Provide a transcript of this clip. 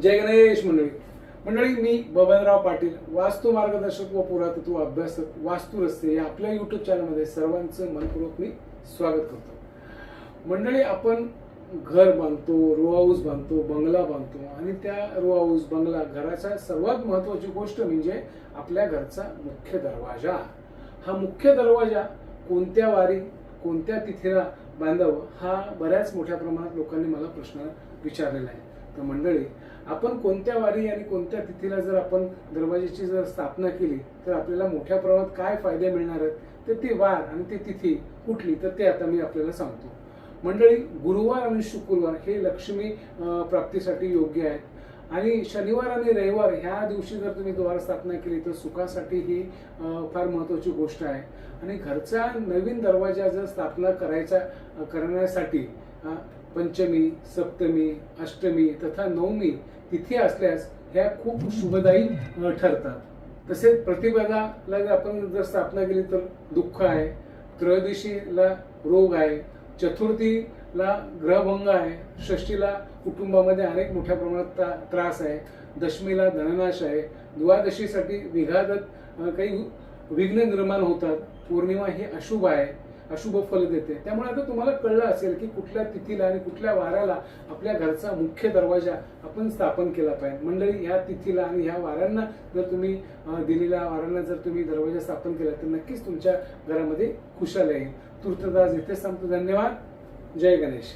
जय गणेश मंडळी. मंडळी मी बबनराव पाटील वास्तू मार्गदर्शक व पुरातत्व अभ्यासक वास्तू रस्ते या आपल्या युट्यूब चॅनलमध्ये सर्वांचं मनपूर्वक मी स्वागत करतो. मंडळी आपण घर बांधतो रो हाऊस बांधतो बंगला बांधतो आणि त्या रो हाऊस बंगला घराच्या सर्वात महत्वाची गोष्ट म्हणजे आपल्या घरचा मुख्य दरवाजा. हा मुख्य दरवाजा कोणत्या वारी कोणत्या तिथीला बांधावं हा बऱ्याच मोठ्या प्रमाणात लोकांनी मला प्रश्न विचारलेला आहे. तर मंडळी आपण कोणत्या वारी आणि कोणत्या तिथीला जर आपण दरवाजाची जर स्थापना केली तर आपल्याला मोठ्या प्रमाणात काय फायदे मिळणार आहेत? तर ती वार आणि ती तिथी कुठली? तर ते आता मी आपल्याला सांगतो. मंडळी गुरुवार आणि शुक्रवार हे लक्ष्मी प्राप्तीसाठी योग्य आहेत. आणि शनिवार आणि रविवार ह्या दिवशी जर तुम्ही द्वार स्थापना केली तर सुखासाठी ही फार महत्वाची गोष्ट आहे. आणि घरचा नवीन दरवाजा जर स्थापना करायचा करण्यासाठी पंचमी सप्तमी अष्टमी तथा नवमी तिथी असल्यास ह्या खूप शुभदायी ठरतात. तसेच प्रतिपदाला जर आपण जर स्थापना केली तर दुःख आहे त्रयोदशीला रोग आहे चतुर्थीला ग्रहभंग आहे षष्टीला कुटुंबामध्ये अनेक मोठ्या प्रमाणात ता- त्रास आहे दशमीला धननाश आहे द्वादशीसाठी विघातक काही विघ्न निर्माण होतात पौर्णिमा ही अशुभ आहे अशुभ फल देते. त्यामुळे आता तुम्हाला कळलं असेल की कुठल्या तिथीला आणि कुठल्या वाराला आपल्या घरचा मुख्य दरवाजा आपण स्थापन केला पाहिजे. मंडळी ह्या तिथीला आणि ह्या वारांना जर तुम्ही दिलेल्या वारांना जर तुम्ही दरवाजा स्थापन केला तर नक्कीच तुमच्या घरामध्ये खुशाल येईल. तुर्तदास इथेच सांगतो धन्यवाद. जय गणेश.